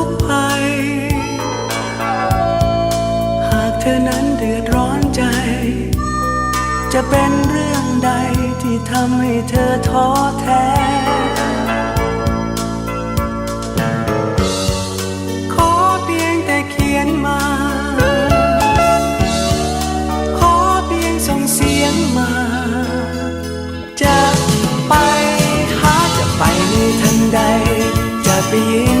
ก จะเป็นเรื่องใดที่ทำให้เธอท้อแท้ ขอเพียงแต่เขียนมา ขอเพียงส่งเสียงมา จะไปหาจะไปในทันใด จะไปยืน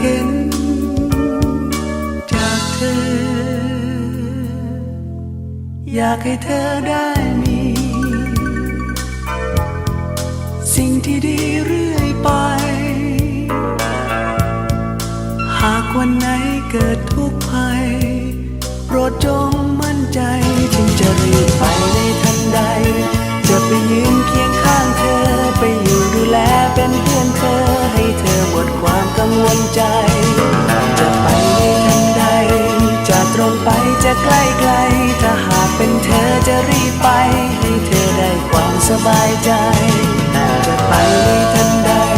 เห็นจากเธอ อยากให้เธอได้มี สิ่งที่ดีเรื่อยไป หากวันไหนเกิดทุกข์ภัยโปรดจงมั่นใจจึงจะรีบไปในทันใด จะไปยืนเคียงข้าง บายใจจะไปทันใด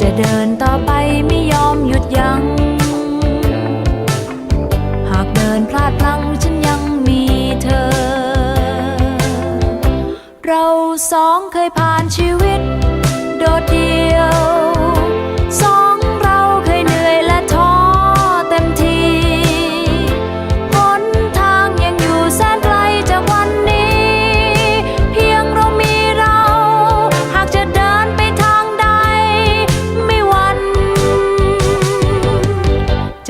จะเดินต่อไปไม่ยอมหยุดยัง้ง หากเดินพลาดพลั้งฉันยังมีเธอ เราสองเคยผ่านชีวิต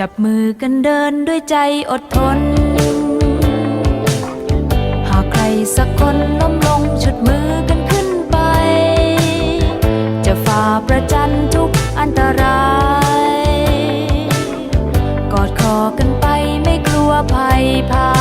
จับมือกันเดินด้วยใจอดทน หากใครสักคนล้มลงชุดมือกันขึ้นไป จะฝ่าประจันทุกอันตราย กอดคอกันไปไม่กลัวภัยพา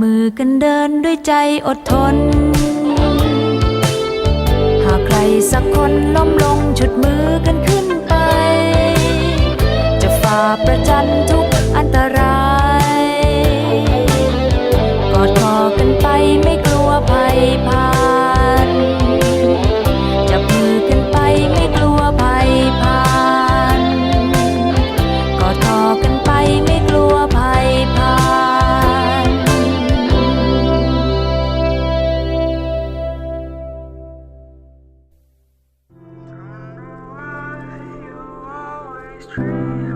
มือกันเดินด้วยใจอดทน หากใครสักคนล้มลงชุดมือกันขึ้นไป จะฝ่าประจันทุกอันตราย กอดคอกันไปไม่กลัวภัยพา tree.